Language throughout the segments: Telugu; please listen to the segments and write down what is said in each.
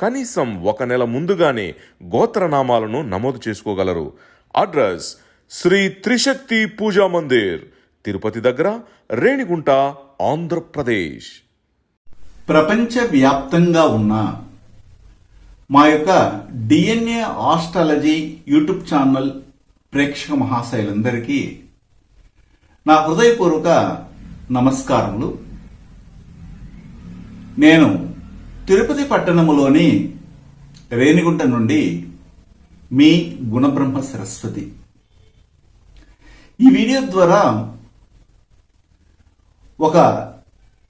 కనీసం ఒక నెల ముందుగానే గోత్రనామాలను నమోదు చేసుకోగలరు. అడ్రస్ శ్రీ త్రిశక్తి పూజా మందిర్ తిరుపతి దగ్గర రేణిగుంట ఆంధ్రప్రదేశ్. ప్రపంచవ్యాప్తంగా ఉన్న మా యొక్క డిఎన్ఏ ఆస్ట్రాలజీ యూట్యూబ్ ఛానల్ ప్రేక్షక మహాశయులందరికీ నా హృదయపూర్వక నమస్కారములు. నేను తిరుపతి పట్టణములోని రేణిగుంట నుండి మీ గుణబ్రహ్మ సరస్వతి. ఈ వీడియో ద్వారా ఒక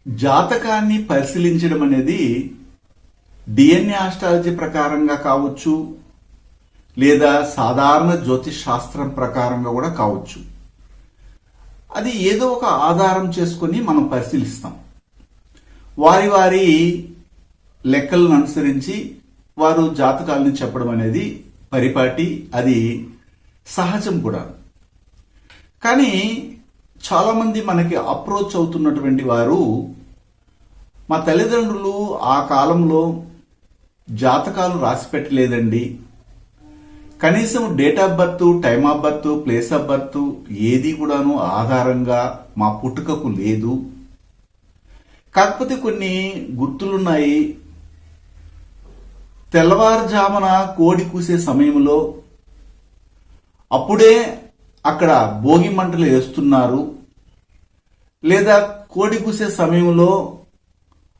జాతకాన్ని పరిశీలించడం అనేది డిఎన్ఏ ఆస్ట్రాలజీ ప్రకారంగా కావచ్చు లేదా సాధారణ జ్యోతిష్ శాస్త్రం ప్రకారంగా కూడా కావచ్చు. అది ఏదో ఒక ఆధారం చేసుకొని మనం పరిశీలిస్తాం. వారి వారి లెక్కలను అనుసరించి వారు జాతకాలను చెప్పడం అనేది పరిపాటి అది సహజం కూడా. కానీ చాలామంది మనకి అప్రోచ్ అవుతున్నటువంటి వారు మా తల్లిదండ్రులు ఆ కాలంలో జాతకాలు రాసి పెట్టలేదండి. కనీసం date of birth time of birth place of birth ఏది కూడాను ఆధారంగా మా పుట్టుకకు లేదు. కాకపోతే కొన్ని గుర్తులున్నాయి. తెల్లవారుజామున కోడి కూసే సమయంలో అప్పుడే అక్కడ భోగి మంటలు వేస్తున్నారు. లేదా కోడి కూసే సమయంలో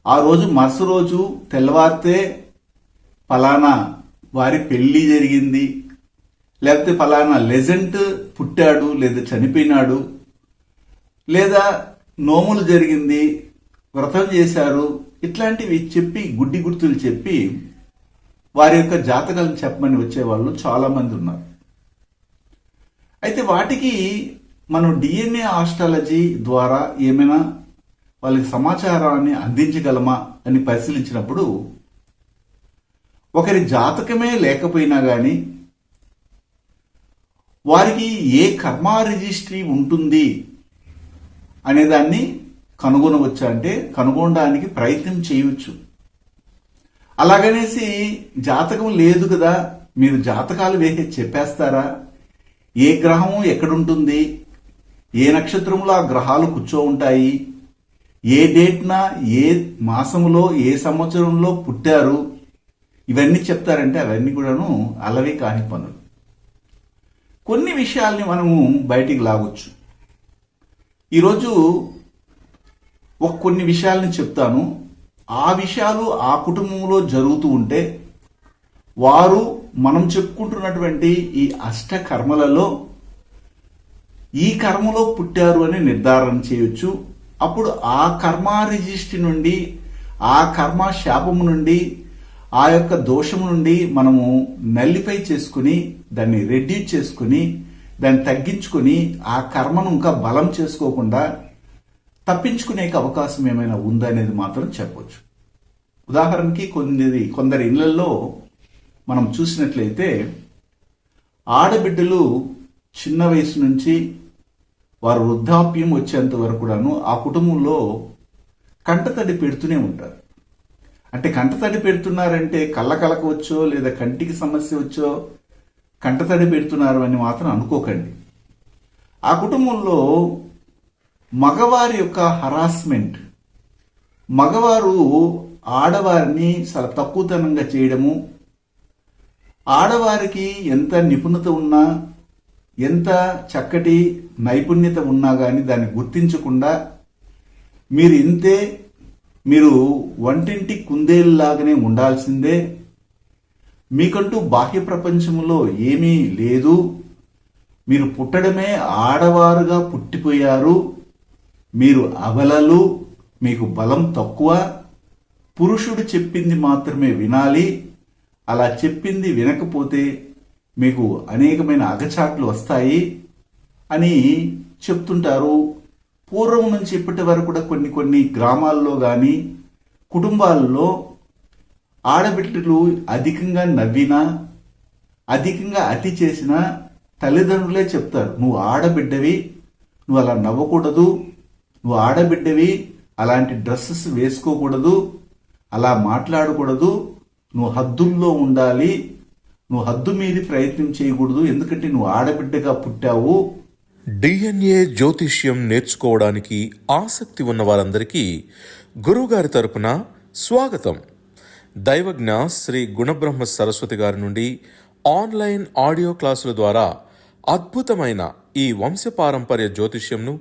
ఆ రోజు మరుస రోజు తెల్లవారితే ఫలానా వారి పెళ్ళి జరిగింది. లేకపోతే ఫలానా లెజెంట్ పుట్టాడు లేదా చనిపోయినాడు. లేదా నోములు జరిగింది వ్రతం చేశారు. ఇట్లాంటివి చెప్పి గుడ్డి గుర్తులు చెప్పి వారి యొక్క జాతకాలను చెప్పమని వచ్చేవాళ్ళు చాలా మంది ఉన్నారు. అయితే వాటికి మనం డిఎన్ఏ ఆస్ట్రాలజీ ద్వారా ఏమైనా వాళ్ళకి సమాచారాన్ని అందించగలమా అని పరిశీలించినప్పుడు ఒకరి జాతకమే లేకపోయినా కానీ వారికి ఏ కర్మా రిజిస్ట్రీ ఉంటుంది అనేదాన్ని కనుగొనవచ్చా అంటే కనుగొనడానికి ప్రయత్నం చేయవచ్చు. అలాగనేసి జాతకం లేదు కదా మీరు జాతకాలు వేసి చెప్పేస్తారా? ఏ గ్రహం ఎక్కడుంటుంది? ఏ నక్షత్రంలో ఆ గ్రహాలు కూర్చో ఉంటాయి? ఏ డేట్న ఏ మాసంలో ఏ సంవత్సరంలో పుట్టారు? ఇవన్నీ చెప్తారంటే అవన్నీ కూడాను అలవి కాని పనులు. కొన్ని విషయాల్ని మనము బయటికి లాగొచ్చు. ఈరోజు ఒక కొన్ని విషయాల్ని చెప్తాను. ఆ విషయాలు ఆ కుటుంబంలో జరుగుతూ ఉంటే వారు మనం చెప్పుకుంటున్నటువంటి ఈ అష్ట కర్మలలో ఈ కర్మలో పుట్టారు అని నిర్ధారణ చేయొచ్చు. అప్పుడు ఆ కర్మ రిజిస్ట్రీ నుండి ఆ కర్మ శాపము నుండి ఆ యొక్క దోషము నుండి మనము నల్లిఫై చేసుకుని దాన్ని రెడ్యూస్ చేసుకుని దాన్ని తగ్గించుకొని ఆ కర్మను ఇంకా బలం చేసుకోకుండా తప్పించుకునే అవకాశం ఏమైనా ఉందనేది మాత్రం చెప్పొచ్చు. ఉదాహరణకి కొన్ని కొందరి ఇళ్ళలో మనం చూసినట్లయితే ఆడబిడ్డలు చిన్న వయసు నుంచి వారు వృద్ధాప్యం వచ్చేంత వరకు కూడాను ఆ కుటుంబంలో కంటతడి పెడుతూనే ఉంటారు. అంటే కంటతడి పెడుతున్నారంటే కళ్ళ వచ్చో లేదా కంటికి సమస్య వచ్చో కంటతడి పెడుతున్నారు అని మాత్రం అనుకోకండి. ఆ కుటుంబంలో మగవారి యొక్క హరాస్మెంట్ మగవారు ఆడవారిని చాలా తక్కువతనంగా చేయడము ఆడవారికి ఎంత నిపుణత ఉన్నా ఎంత చక్కటి నైపుణ్యత ఉన్నా కానీ దాన్ని గుర్తించకుండా మీరు ఇంతే మీరు వంటింటి కుందేలులాగానే ఉండాల్సిందే. మీకంటూ బాహ్య ప్రపంచంలో ఏమీ లేదు. మీరు పుట్టడమే ఆడవారుగా పుట్టిపోయారు. మీరు అవలలు మీకు బలం తక్కువ పురుషుడు చెప్పింది మాత్రమే వినాలి అలా చెప్పింది వినకపోతే మీకు అనేకమైన అగచాట్లు వస్తాయి అని చెప్తుంటారు. పూర్వం నుంచి ఇప్పటి వరకు కూడా కొన్ని కొన్ని గ్రామాల్లో కానీ కుటుంబాల్లో ఆడబిడ్డలు అధికంగా నవ్వినా అధికంగా అతి చేసినా తల్లిదండ్రులే చెప్తారు నువ్వు ఆడబిడ్డవి నువ్వు అలా నవ్వకూడదు నువ్వు ఆడబిడ్డవి అలాంటి డ్రెస్సెస్ వేసుకోకూడదు అలా మాట్లాడకూడదు నువ్వు హద్దుల్లో ఉండాలి నువ్వు హద్దు మీది ప్రయత్నం చేయకూడదు ఎందుకంటే నువ్వు ఆడబిడ్డగా పుట్టావు. డిఎన్ఏ జ్యోతిష్యం నేర్చుకోవడానికి ఆసక్తి ఉన్న వారందరికీ గురువుగారి తరపున స్వాగతం. దైవజ్ఞ శ్రీ గుణబ్రహ్మ సరస్వతి గారి నుండి ఆన్లైన్ ఆడియో క్లాసుల ద్వారా అద్భుతమైన ఈ వంశపారంపర్య జ్యోతిష్యంను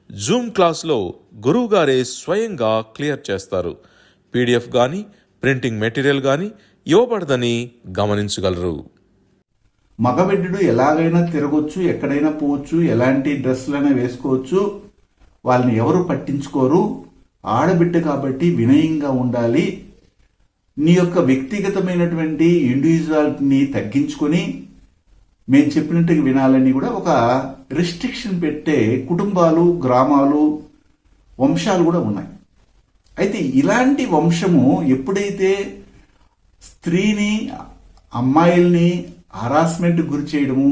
జూమ్ క్లాస్లో గురువుగారే స్వయంగా క్లియర్ చేస్తారు. పీడిఎఫ్ కానీ ప్రింటింగ్ మెటీరియల్ కానీ ఇవ్వబడదని గమనించగలరు. మగబిడ్డడు ఎలాగైనా తిరగొచ్చు ఎక్కడైనా పోవచ్చు ఎలాంటి డ్రెస్సులైనా వేసుకోవచ్చు. వాళ్ళని ఎవరు పట్టించుకోరు. ఆడబిడ్డ కాబట్టి వినయంగా ఉండాలి. నీ యొక్క వ్యక్తిగతమైనటువంటి ఇండివిజువాలిటీని తగ్గించుకొని మేము చెప్పినట్టుగా వినాలని కూడా ఒక రిస్ట్రిక్షన్ పెట్టే కుటుంబాలు గ్రామాలు వంశాలు కూడా ఉన్నాయి. అయితే ఇలాంటి వంశము ఎప్పుడైతే స్త్రీని అమ్మాయిల్ని హరాస్మెంట్ గురి చేయడము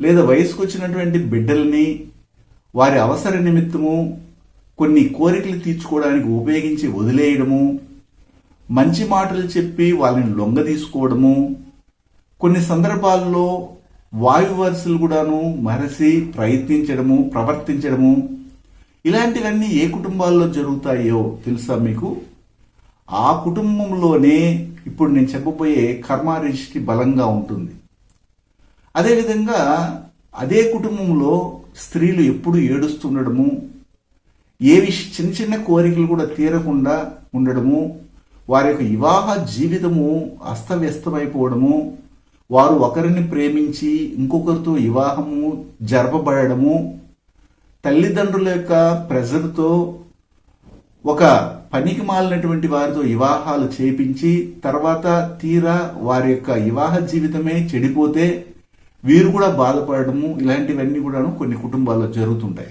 లేదా వయసుకు వచ్చినటువంటి బిడ్డల్ని వారి అవసర నిమిత్తము కొన్ని కోరికలు తీర్చుకోవడానికి ఉపయోగించి వదిలేయడము మంచి మాటలు చెప్పి వాళ్ళని లొంగ తీసుకోవడము కొన్ని సందర్భాల్లో వాయు వరుసలు కూడాను మరసి ప్రయత్నించడము ప్రవర్తించడము ఇలాంటివన్నీ ఏ కుటుంబాల్లో జరుగుతాయో తెలుసా మీకు? ఆ కుటుంబంలోనే ఇప్పుడు నేను చెప్పబోయే కర్మారిష్టి బలంగా ఉంటుంది. అదేవిధంగా అదే కుటుంబంలో స్త్రీలు ఎప్పుడు ఏడుస్తుండడము ఏ విష చిన్న చిన్న కోరికలు కూడా తీరకుండా ఉండడము వారి యొక్క వివాహ జీవితము అస్తవ్యస్తమైపోవడము వారు ఒకరిని ప్రేమించి ఇంకొకరితో వివాహము జరపబడము తల్లిదండ్రుల యొక్క ప్రెజర్తో ఒక పనికి మాలినటువంటి వారితో వివాహాలు చేపించి తర్వాత తీరా వారి యొక్క వివాహ జీవితమే చెడిపోతే వీరు కూడా బాధపడము ఇలాంటివన్నీ కూడాను కొన్ని కుటుంబాల్లో జరుగుతుంటాయి.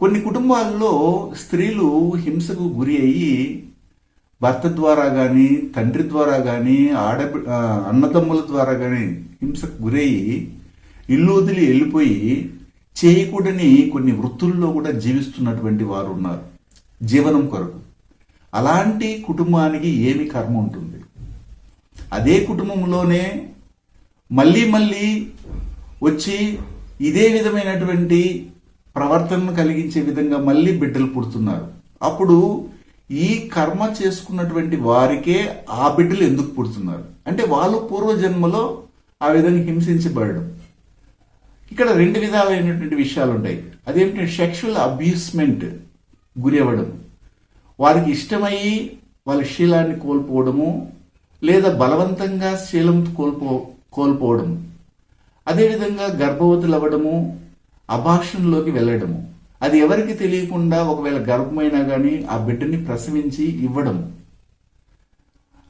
కొన్ని కుటుంబాల్లో స్త్రీలు హింసకు గురి అయ్యి భర్త ద్వారా కానీ తండ్రి ద్వారా కానీ ఆడ అన్నదమ్ముల ద్వారా కానీ హింసకు గురయ్యి ఇల్లు వదిలి వెళ్ళిపోయి చేయకూడని కొన్ని వృత్తుల్లో కూడా జీవిస్తున్నటువంటి వారు ఉన్నారు. జీవనం కొరకు. అలాంటి కుటుంబానికి ఏమి కర్మ ఉంటుంది? అదే కుటుంబంలోనే మళ్ళీ మళ్ళీ వచ్చి ఇదే విధమైనటువంటి ప్రవర్తనను కలిగించే విధంగా మళ్ళీ బిడ్డలు పుడుతున్నారు. అప్పుడు ఈ కర్మ చేసుకున్నటువంటి వారికే ఆ బిడ్డలు ఎందుకు పుడుతున్నారు? అంటే వాళ్ళు పూర్వజన్మలో ఆ విధంగా హింసించబడడం. ఇక్కడ రెండు విధాలైనటువంటి విషయాలు ఉంటాయి అదేమిటంటే సెక్షువల్ అబ్యూస్మెంట్ గురి అవ్వడం. వారికి ఇష్టమయ్యి వాళ్ళ శీలాన్ని కోల్పోవడము లేదా బలవంతంగా శీలం కోల్పో కోల్పోవడము. అదేవిధంగా గర్భవతులు అవ్వడము అభాషణలోకి వెళ్ళడము. అది ఎవరికి తెలియకుండా ఒకవేళ గర్భమైనా కానీ ఆ బిడ్డని ప్రసవించి ఇవ్వడము.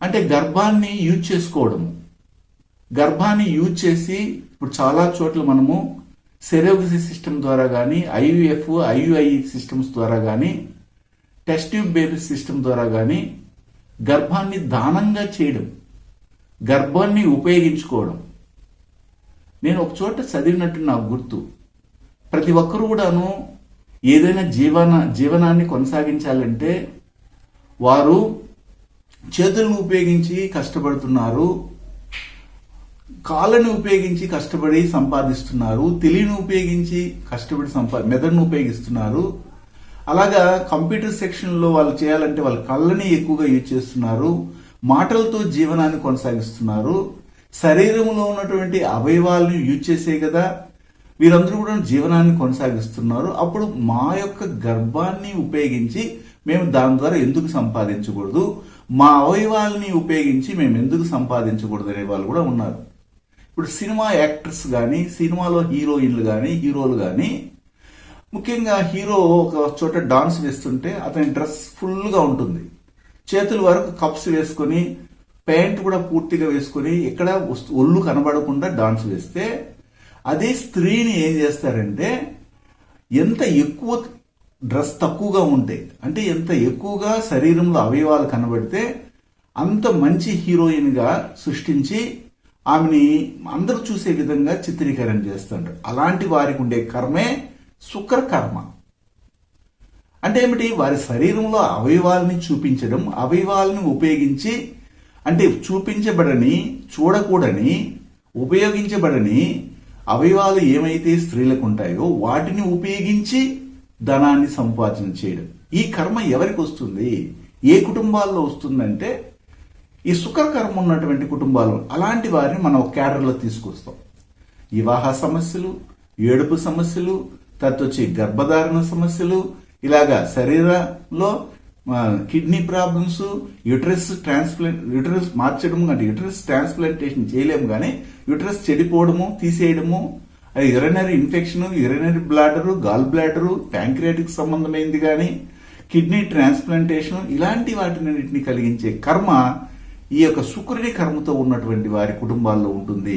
అంటే గర్భాన్ని యూజ్ చేసుకోవడము గర్భాన్ని యూజ్ చేసి ఇప్పుడు చాలా చోట్ల మనము సెరోగసి సిస్టమ్ ద్వారా కానీ ఐయుఎఫ్ ఐయుఐ సిస్టమ్స్ ద్వారా కానీ టెస్ట్ ట్యూబ్ బేబీ సిస్టమ్ ద్వారా కానీ గర్భాన్ని దానంగా చేయడం. గర్భాన్ని ఉపయోగించుకోవడం. నేను ఒక చోట చదివినట్టు నాకు గుర్తు. ప్రతి ఒక్కరు కూడాను ఏదైనా జీవన జీవనాన్ని కొనసాగించాలంటే వారు చేతులను ఉపయోగించి కష్టపడుతున్నారు కాళ్ళను ఉపయోగించి కష్టపడి సంపాదిస్తున్నారు తెలివిని ఉపయోగించి కష్టపడి సంపా మెదడును ఉపయోగిస్తున్నారు. అలాగా కంప్యూటర్ సెక్షన్లో వాళ్ళు చేయాలంటే వాళ్ళ కళ్ళని ఎక్కువగా యూజ్ చేస్తున్నారు మాటలతో జీవనాన్ని కొనసాగిస్తున్నారు. శరీరంలో ఉన్నటువంటి అవయవాలను యూజ్ చేసే కదా వీరందరూ కూడా జీవనాన్ని కొనసాగిస్తున్నారు. అప్పుడు మా యొక్క గర్భాన్ని ఉపయోగించి మేము దాని ద్వారా ఎందుకు సంపాదించకూడదు? మా అవయవాల్ని ఉపయోగించి మేము ఎందుకు సంపాదించకూడదు అనే వాళ్ళు కూడా ఉన్నారు. ఇప్పుడు సినిమా యాక్టర్స్ కానీ సినిమాలో హీరోయిన్లు కానీ హీరోలు కానీ ముఖ్యంగా హీరో ఒక చోట డాన్స్ వేస్తుంటే అతని డ్రెస్ ఫుల్గా ఉంటుంది. చేతుల వరకు కప్స్ వేసుకొని ప్యాంట్ కూడా పూర్తిగా వేసుకొని ఎక్కడ వస్తు- ఒళ్ళు కనబడకుండా డాన్స్ వేస్తే అదే స్త్రీని ఏం చేస్తారంటే ఎంత ఎక్కువ డ్రెస్ తక్కువగా ఉంటే అంటే ఎంత ఎక్కువగా శరీరంలో అవయవాలు కనబడితే అంత మంచి హీరోయిన్గా సృష్టించి ఆమెని అందరూ చూసే విధంగా చిత్రీకరణ చేస్తుంటారు అలాంటి వారికి ఉండే కర్మే శుక్ర కర్మ అంటే ఏమిటి? వారి శరీరంలో అవయవాల్ని చూపించడం అవయవాలని ఉపయోగించి అంటే చూపించబడని చూడకూడని ఉపయోగించబడని అవయవాలు ఏమైతే స్త్రీలకు ఉంటాయో వాటిని ఉపయోగించి ధనాన్ని సంపాదన చేయడం. ఈ కర్మ ఎవరికి వస్తుంది? ఏ కుటుంబాల్లో వస్తుందంటే ఈ శుక్ర కర్మ ఉన్నటువంటి కుటుంబాలు. అలాంటి వారిని మనం క్యాడర్లో తీసుకొస్తాం. వివాహ సమస్యలు ఏడుపు సమస్యలు తర్వాత వచ్చి గర్భధారణ సమస్యలు ఇలాగా శరీరంలో kidney problems uterus transplant uterus మార్చడం అంటే యుటరస్ ట్రాన్స్ప్లాంటేషన్ చేయలేము కానీ యుటరస్ చెడిపోవడము తీసేయడము అది urinary infection urinary bladder gall bladder pancreatic సంబంధమైంది కానీ కిడ్నీ ట్రాన్స్ప్లాంటేషన్ ఇలాంటి వాటినన్నింటినీ కలిగించే కర్మ ఈ యొక్క శుక్రుడి కర్మతో ఉన్నటువంటి వారి కుటుంబాల్లో ఉంటుంది.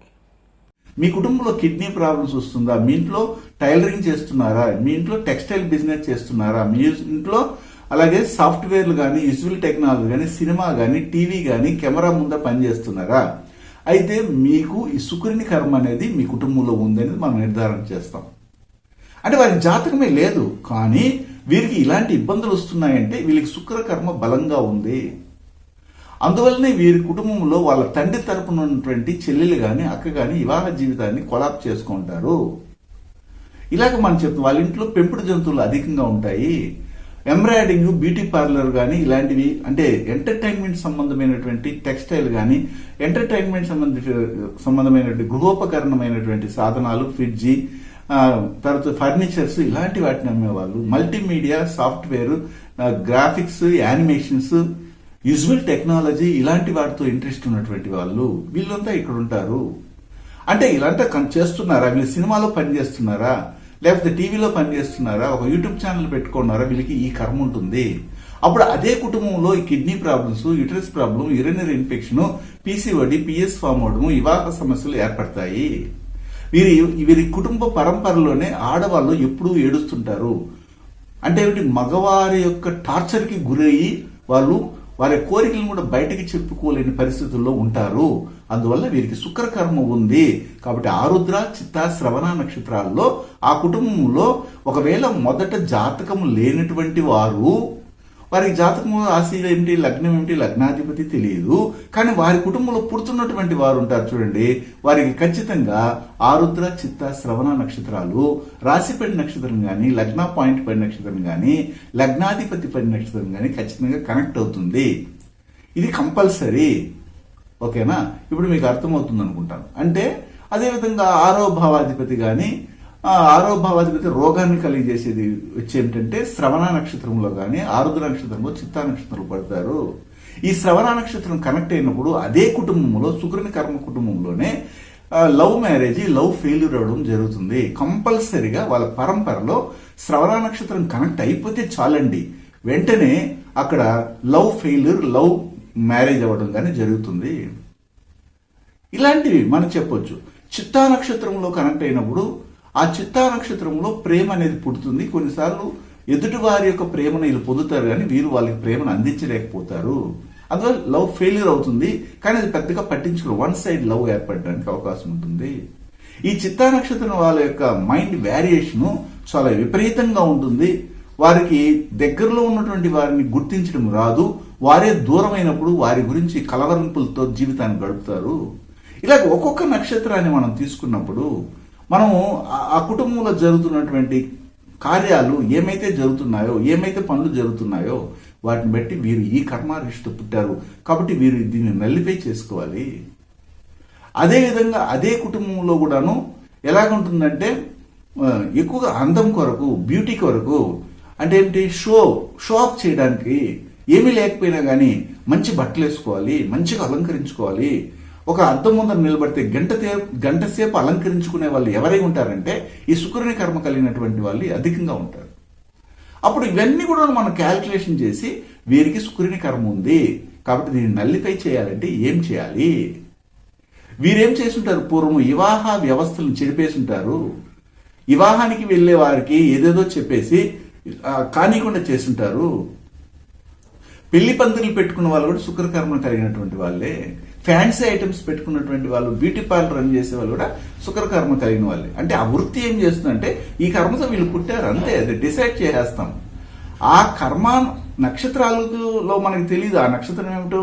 మీ కుటుంబంలో కిడ్నీ ప్రాబ్లమ్స్ వస్తుందా? మీ ఇంట్లో టైలరింగ్ చేస్తున్నారా? మీ ఇంట్లో టెక్స్టైల్ బిజినెస్ చేస్తున్నారా? మీ ఇంట్లో అలాగే సాఫ్ట్వేర్లు కానీ విజువల్ టెక్నాలజీ కానీ సినిమా కానీ టీవీ కానీ కెమెరా ముందా పనిచేస్తున్నారా? అయితే మీకు ఈ శుక్రుని కర్మ అనేది మీ కుటుంబంలో ఉందనేది మనం నిర్ధారణ చేస్తాం. అంటే వారి జాతకమే లేదు కానీ వీరికి ఇలాంటి ఇబ్బందులు వస్తున్నాయంటే వీళ్ళకి శుక్ర కర్మ బలంగా ఉంది. అందువల్లనే వీరి కుటుంబంలో వాళ్ళ తండ్రి తరపున ఉన్నటువంటి చెల్లెలు కానీ అక్క కానీ వివాహ జీవితాన్ని కొలాప్ చేసుకుంటారు. ఇలాగ మనం చెప్తాం వాళ్ళ ఇంట్లో పెంపుడు జంతువులు అధికంగా ఉంటాయి. ఎంబ్రాయిడింగ్ బ్యూటీ పార్లర్ కానీ ఇలాంటివి అంటే ఎంటర్టైన్మెంట్ సంబంధమైనటువంటి టెక్స్టైల్ కానీ ఎంటర్టైన్మెంట్ సంబంధ సంబంధమైనటువంటి గృహోపకరణమైనటువంటి సాధనాలు ఫ్రిడ్జి తర్వాత ఫర్నిచర్స్ ఇలాంటి వాటిని అమ్మేవాళ్ళు. Multimedia software graphics animations usual technology ఇలాంటి వాటితో ఇంట్రెస్ట్ ఉన్నటువంటి వాళ్ళు వీళ్ళంతా ఇక్కడ ఉంటారు. అంటే ఇలాంటి కన్- చేస్తున్నారా? వీళ్ళు సినిమాలో పనిచేస్తున్నారా? లేకపోతే టీవీలో పనిచేస్తున్నారా? ఒక యూట్యూబ్ ఛానల్ పెట్టుకున్నారా? వీళ్ళకి ఈ కర్మ ఉంటుంది. అప్పుడు అదే కుటుంబంలో ఈ kidney problems uterus problem urinary infection PCOD PS form అవడము వివాహ సమస్యలు ఏర్పడతాయి. వీరి వీరి కుటుంబ పరంపరలోనే ఆడవాళ్ళు ఎప్పుడూ ఏడుస్తుంటారు. అంటే మగవారి యొక్క టార్చర్కి గురయ్యి వాళ్ళు వారి కోరికలను కూడా బయటకి చెప్పుకోలేని పరిస్థితుల్లో ఉంటారు. అందువల్ల వీరికి శుక్రకర్మ ఉంది. కాబట్టి ఆరుద్ర చిత్త శ్రవణ నక్షత్రాల్లో ఆ కుటుంబంలో ఒకవేళ మొదట జాతకము లేనటువంటి వారు వారికి జాతకము రాశి ఏమిటి లగ్నం ఏమిటి లగ్నాధిపతి తెలియదు. కానీ వారి కుటుంబంలో పుడుతున్నటువంటి వారు ఉంటారు చూడండి. వారికి ఖచ్చితంగా ఆరుద్ర చిత్త శ్రవణ నక్షత్రాలు రాశి నక్షత్రం కానీ లగ్న పాయింట్ పడి నక్షత్రం కానీ లగ్నాధిపతి పడి నక్షత్రం కానీ ఖచ్చితంగా కనెక్ట్ అవుతుంది. ఇది కంపల్సరీ. ఓకేనా? ఇప్పుడు మీకు అర్థమవుతుంది అనుకుంటాను అంటే అదేవిధంగా ఆరో భావాధిపతి కానీ ఆరో భావాధిపతి రోగాన్ని కలిగజేసేది వచ్చి ఏమిటంటే శ్రవణ నక్షత్రంలో కానీ ఆరుద్ర నక్షత్రంలో చిత్తా నక్షత్రంలో పడతారు. ఈ శ్రవణ నక్షత్రం కనెక్ట్ అయినప్పుడు అదే కుటుంబంలో శుక్రుని కర్మ కుటుంబంలోనే లవ్ మ్యారేజ్ లవ్ ఫెయిల్యూర్ అవడం జరుగుతుంది. కంపల్సరిగా వాళ్ళ పరంపరలో శ్రవణ నక్షత్రం కనెక్ట్ అయిపోతే చాలండి. వెంటనే అక్కడ లవ్ ఫెయిల్యూర్ లవ్ మ్యారేజ్ అవ్వడం కానీ జరుగుతుంది. ఇలాంటివి మనం చెప్పొచ్చు. చిత్తా నక్షత్రంలో కనెక్ట్ అయినప్పుడు ఆ చిత్తా నక్షత్రంలో ప్రేమ అనేది పుడుతుంది. కొన్నిసార్లు ఎదుటి వారి యొక్క ప్రేమను వీళ్ళు పొందుతారు కానీ వీరు వాళ్ళకి ప్రేమను అందించలేకపోతారు. అందువల్ల లవ్ ఫెయిల్యూర్ అవుతుంది. కానీ అది పెద్దగా పట్టించుకోరు. వన్ సైడ్ లవ్ ఏర్పడడానికి అవకాశం ఉంటుంది. ఈ చిత్తా నక్షత్రం వాళ్ళ యొక్క మైండ్ వేరియేషను చాలా విపరీతంగా ఉంటుంది. వారికి దగ్గరలో ఉన్నటువంటి వారిని గుర్తించడం రాదు. వారే దూరమైనప్పుడు వారి గురించి కలవరింపులతో జీవితాన్ని గడుపుతారు. ఇలాగ ఒక్కొక్క నక్షత్రాన్ని మనం తీసుకున్నప్పుడు మనము ఆ- ఆ కుటుంబంలో జరుగుతున్నటువంటి కార్యాలు ఏమైతే జరుగుతున్నాయో ఏమైతే పనులు జరుగుతున్నాయో వాటిని బట్టి వీరు ఈ కర్మారిష్తో పుట్టారు. కాబట్టి వీరు దీన్ని నల్లిపై చేసుకోవాలి. అదేవిధంగా అదే కుటుంబంలో కూడాను ఎలాగుంటుందంటే ఎక్కువగా అందం కొరకు బ్యూటీ కొరకు అంటే ఏంటి షో షో ఆఫ్ చేయడానికి ఏమీ లేకపోయినా కానీ మంచి బట్టలు వేసుకోవాలి మంచిగా అలంకరించుకోవాలి. ఒక అద్దం ముందర నిలబడితే గంట తే- గంట సేపు అలంకరించుకునే వాళ్ళు ఎవరై ఉంటారంటే ఈ శుక్రుని కర్మ కలిగినటువంటి వాళ్ళు అధికంగా ఉంటారు. అప్పుడు ఇవన్నీ కూడా మనం క్యాల్కులేషన్ చేసి వీరికి శుక్రుని కర్మ ఉంది. కాబట్టి దీన్ని నల్లిపై చేయాలంటే ఏం చేయాలి? వీరేం చేసుంటారు పూర్వం వివాహ వ్యవస్థలను చెడిపేసి ఉంటారు వివాహానికి వెళ్ళే వారికి ఏదేదో చెప్పేసి ఆ, కానీకుండా చేస్తుంటారు. పెళ్ళి పందిర్లు పెట్టుకున్న వాళ్ళు కూడా శుక్రకర్మ కలిగినటువంటి వాళ్ళే. ఫ్యాన్సీ ఐటమ్స్ పెట్టుకున్నటువంటి వాళ్ళు బ్యూటీ పార్లర్ రన్ చేసే వాళ్ళు కూడా శుక్రకర్మ కలిగిన వాళ్ళే. అంటే ఆ వృత్తి ఏం చేస్తుందంటే ఈ కర్మతో వీళ్ళు పుట్టారు అంతే అది డిసైడ్ చేసేస్తాం. ఆ కర్మ నక్షత్రాలలో మనకి తెలియదు ఆ నక్షత్రం ఏమిటో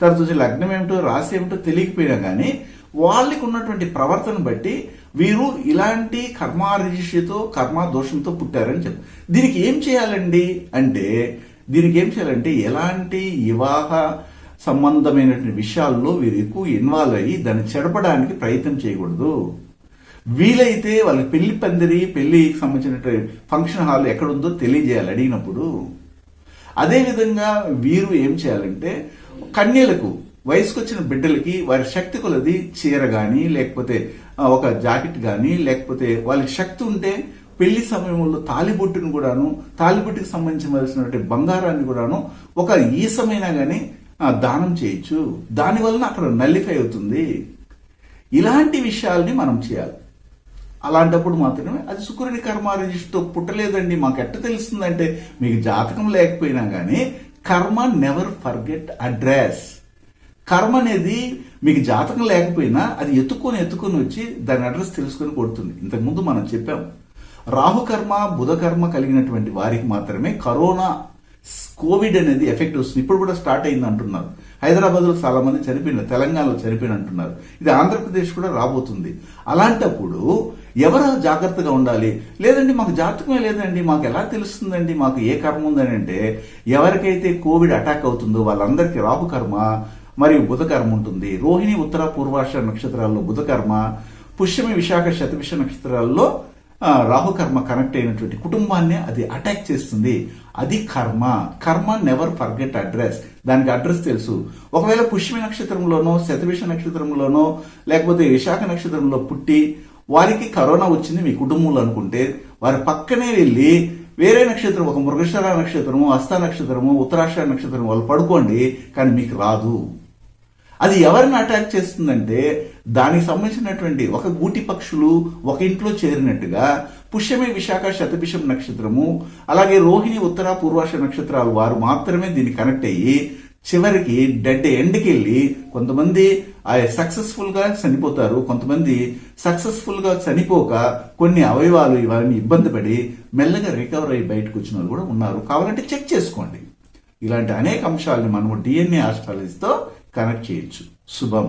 తర్వాత లగ్నం ఏమిటో రాశి ఏమిటో తెలియకపోయినా కానీ వాళ్ళకి ఉన్నటువంటి ప్రవర్తన బట్టి వీరు ఇలాంటి కర్మారిషితో కర్మ దోషంతో పుట్టారని చెప్పి. దీనికి ఏం చేయాలండి అంటే దీనికి ఏం చేయాలంటే ఎలాంటి వివాహ సంబంధమైనటువంటి విషయాల్లో వీరు ఎక్కువ ఇన్వాల్వ్ అయ్యి దాన్ని చెడపడానికి ప్రయత్నం చేయకూడదు. వీలైతే వాళ్ళకి పెళ్ళి పందిరి పెళ్ళికి సంబంధించిన ఫంక్షన్ హాల్ ఎక్కడుందో తెలియజేయాలి అడిగినప్పుడు. అదేవిధంగా వీరు ఏం చేయాలంటే కన్యలకు వయసుకొచ్చిన బిడ్డలకి వారి శక్తి కొలది చీర కానీ లేకపోతే ఒక జాకెట్ కానీ లేకపోతే వాళ్ళకి శక్తి ఉంటే పెళ్ళి సమయంలో తాలిబొట్టును కూడాను తాలిబొట్టుకు సంబంధించవలసినటువంటి బంగారాన్ని కూడాను ఒక ఈసమైనా కానీ దానం చేయొచ్చు. దాని వలన అక్కడ నల్లిఫై అవుతుంది. ఇలాంటి విషయాల్ని మనం చేయాలి. అలాంటప్పుడు మాత్రమే అది శుక్రుని కర్మారిజిస్తో పుట్టలేదండి. మాకు ఎట్ట తెలుస్తుందంటే మీకు జాతకం లేకపోయినా కానీ కర్మ నెవర్ ఫర్గెట్ అడ్రస్ కర్మ అనేది మీకు జాతకం లేకపోయినా అది ఎత్తుకొని ఎత్తుకొని వచ్చి దాని అడ్రస్ తెలుసుకొని కొడుతుంది. ఇంతకుముందు మనం చెప్పాం. రాహుకర్మ బుధకర్మ కలిగినటువంటి వారికి మాత్రమే కరోనా కోవిడ్ అనేది ఎఫెక్ట్ వస్తుంది. ఇప్పుడు కూడా స్టార్ట్ అయింది అంటున్నారు. హైదరాబాద్లో చాలా మంది చనిపోయినారు తెలంగాణలో చనిపోయిన అంటున్నారు. ఇది ఆంధ్రప్రదేశ్ కూడా రాబోతుంది. అలాంటప్పుడు ఎవరు జాగ్రత్తగా ఉండాలి? లేదండి మాకు జాతకమే లేదండి మాకు ఎలా తెలుస్తుందండి మాకు ఏ కర్మ ఉందని అంటే ఎవరికైతే కోవిడ్ అటాక్ అవుతుందో వాళ్ళందరికీ రాహు కర్మ మరియు బుధకర్మ ఉంటుంది. రోహిణి ఉత్తర పూర్వాష నక్షత్రాల్లో బుధకర్మ పుష్యమి విశాఖ శతభిష నక్షత్రాల్లో రాహుకర్మ కనెక్ట్ అయినటువంటి కుటుంబాన్ని అది అటాక్ చేస్తుంది. అది కర్మ. కర్మ నెవర్ ఫర్గెట్ అడ్రస్ దానికి అడ్రస్ తెలుసు. ఒకవేళ పుష్యమి నక్షత్రంలోనో శతభిష నక్షత్రంలోనో లేకపోతే విశాఖ నక్షత్రంలో పుట్టి వారికి కరోనా వచ్చింది మీ కుటుంబంలో అనుకుంటే వారి పక్కనే వెళ్ళి వేరే నక్షత్రం ఒక మృగశర నక్షత్రము హస్త నక్షత్రము ఉత్తరాక్ష నక్షత్రం వాళ్ళు పడుకోండి కానీ మీకు రాదు. అది ఎవరిని అటాక్ చేస్తుందంటే దానికి సంబంధించినటువంటి ఒక గూటి పక్షులు ఒక ఇంట్లో చేరినట్టుగా పుష్యమి విశాఖ శతభిషం నక్షత్రము అలాగే రోహిణి ఉత్తర పూర్వాష నక్షత్రాలు వారు మాత్రమే దీన్ని కనెక్ట్ అయ్యి చివరికి డెడ్ ఎండ్కి వెళ్ళి కొంతమంది సక్సెస్ఫుల్గా చనిపోతారు కొంతమంది సక్సెస్ఫుల్గా చనిపోక కొన్ని అవయవాలు ఇవన్నీ ఇబ్బంది పడి మెల్లగా రికవర్ అయ్యి బయటకు వచ్చిన వాళ్ళు కూడా ఉన్నారు. కావాలంటే చెక్ చేసుకోండి. ఇలాంటి అనేక అంశాలని మనము డిఎన్ఏ ఆస్ట్రాలజీతో కనెక్ట్ చేయొచ్చు. శుభం.